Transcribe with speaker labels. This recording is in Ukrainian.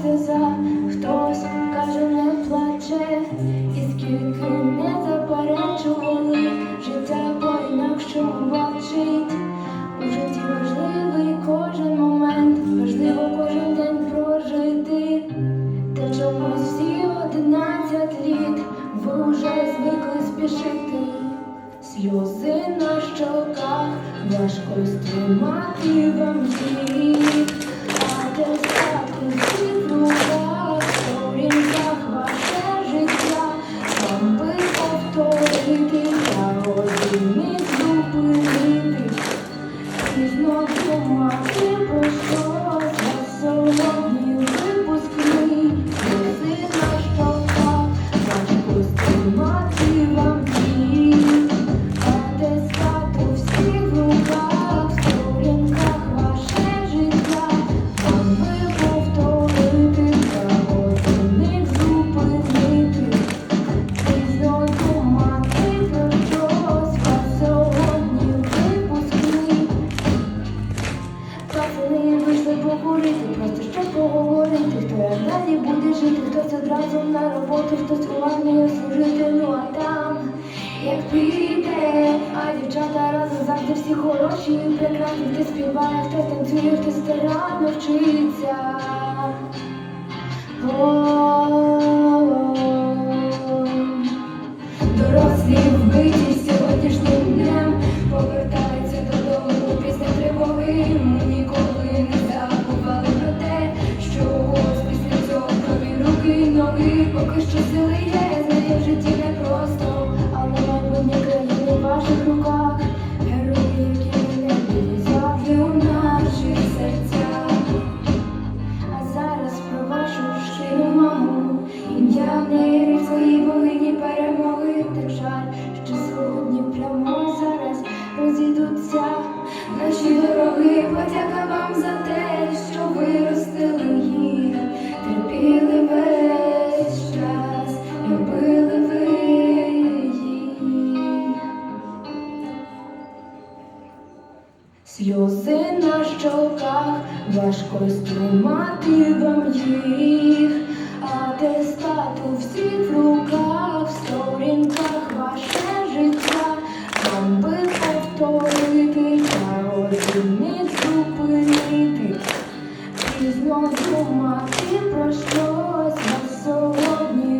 Speaker 1: сльоза, хтось каже, не плаче, і скільки не заперечували, життя по інакше бачить. У житті важливий кожен момент, важливо кожен день прожити. Та чомусь всі одинадцять літ, ви вже звикли спішити. Сльози на щоках, важко стримати вам ті. so much. Далі буде жити, хтось одразу на роботу, хтось у армію служити, ну а там, як піде, а дівчата разом завжди всі хороші, прекрасні, хто співає, хтось танцює, хто старанно вчиться. О -о -о -о. Дорослі ви. життя. Наші дороги, подяка вам за те, що виростили їх, терпіли весь час, любили ви їх. Сльози на щоках важко стримати. і знов у мати пройшлось безсолодні.